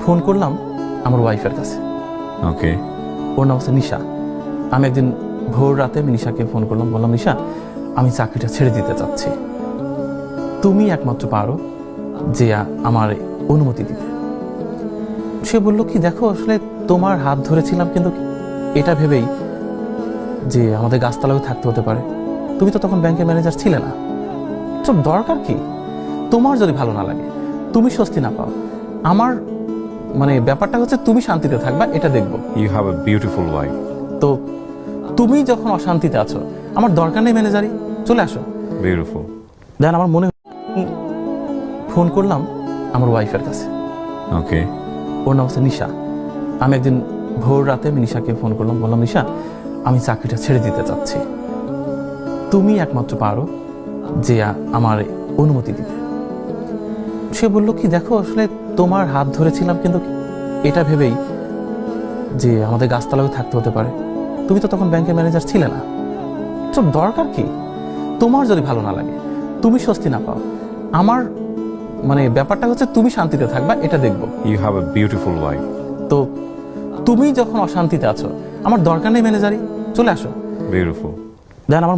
Phone করলাম আমার ওয়াইফের কাছে। ওকে। ওর নাম হচ্ছে নিশা। আমি একদিন ভোর রাতে আমি নিশাকে ফোন করলাম বললাম নিশা আমি চাকরিটা ছেড়ে দিতে চাচ্ছি। তুমি একমাত্র পারো যে আমার অনুমতি দিতে। সে বলল কি দেখো আসলে তোমার হাত ধরেছিলাম কিন্তু এটা ভেবেই যে আমাদের গাছতলাও থাকতে হতে পারে। তুমি তো তখন ব্যাংকের ম্যানেজার ছিলে না। তো দরকার কি? তোমার যদি ভালো না লাগে তুমি স্বস্তি না পাও আমার মানে ব্যাপারটা হচ্ছে তুমি শান্তিতে থাকবা এটা দেখব। You have a beautiful wife তো তুমি যখন অশান্তিতে আছো আমার দরকার নেই ম্যানেজারি চলে আসো। বিউটিফুল দেন আমার মনে ফোন করলাম আমার ওয়াইফের কাছে। ওকে ওর নাম হচ্ছে নিশা। আমি একদিন ভোর রাতে আমি নিশাকে ফোন করলাম বললাম নিশা আমি চাকরিটা ছেড়ে দিতে চাচ্ছি। তুমি একমাত্র পারো যে আমার অনুমতি দিতে। সে বলল কি দেখো আসলে তোমার হাত ধরেছিলাম কিন্তু এটা ভেবেই যে আমাদের গাছতলাও থাকতে হতে পারে। তুমি তো তখন ব্যাংকের ম্যানেজার ছিলে না। তো দরকার কি? তোমার যদি ভালো না লাগে তুমি স্বস্তি না পাও। আমার মানে ব্যাপারটা হচ্ছে তুমি শান্তিতে থাকবা এটা দেখব। You have a beautiful wife তো তুমি যখন অশান্তিতে আছো আমার দরকার নেই ম্যানেজারই। চলে আসো। বিউটিফুল দেন আমার